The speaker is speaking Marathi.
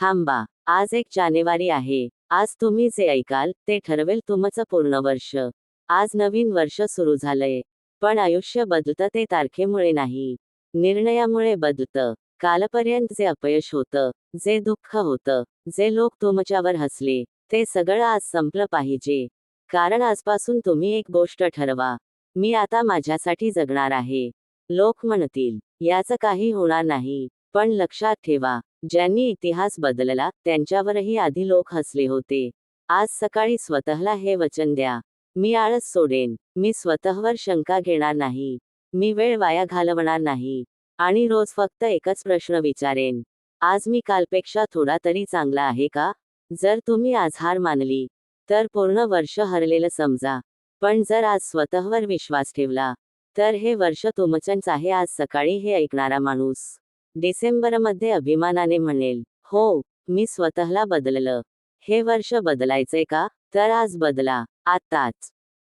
थांबा आज एक जानेवारी आहे. आज तुम्ही जे ऐकाल ते ठरवेल तुमचं पूर्ण वर्ष. आज नवीन वर्ष सुरू झालंय. पण आयुष्य बदलतं ते तारखेमुळे नाही. निर्णयामुळे बदलतं. कालपर्यंत जे अपयश होतं जे दुःख होतं जे लोक तुमच्यावर हसले ते सगळं आज संपलं पाहिजे. कारण आजपासून तुम्ही एक गोष्ट ठरवा. मी आता माझ्यासाठी जगणार आहे. लोक म्हणतील याचं काही होणार नाही. पण लक्षात ठेवा ज्यांनी इतिहास बदलला त्यांच्यावरही आधी लोक हसले होते. आज सकाळी स्वतःला हे वचन द्या. मी आळस सोडेन. मी स्वतःवर शंका घेणार नाही. मी वेळ वाया घालवणार नाही. आणि रोज फक्त एकच प्रश्न विचारेन. आज मी कालपेक्षा थोडा तरी चांगला आहे का? जर तुम्ही आज हार मानली तर पूर्ण वर्ष हरलेलं समजा. पण जर आज स्वतःवर विश्वास ठेवला तर हे वर्ष तुमचंच आहे. आज सकाळी हे ऐकणारा माणूस डिसेंबरमध्ये अभिमानाने म्हणेल हो मी स्वतःला बदललं. हे वर्ष बदलायचंय का? तर आज बदला. आताच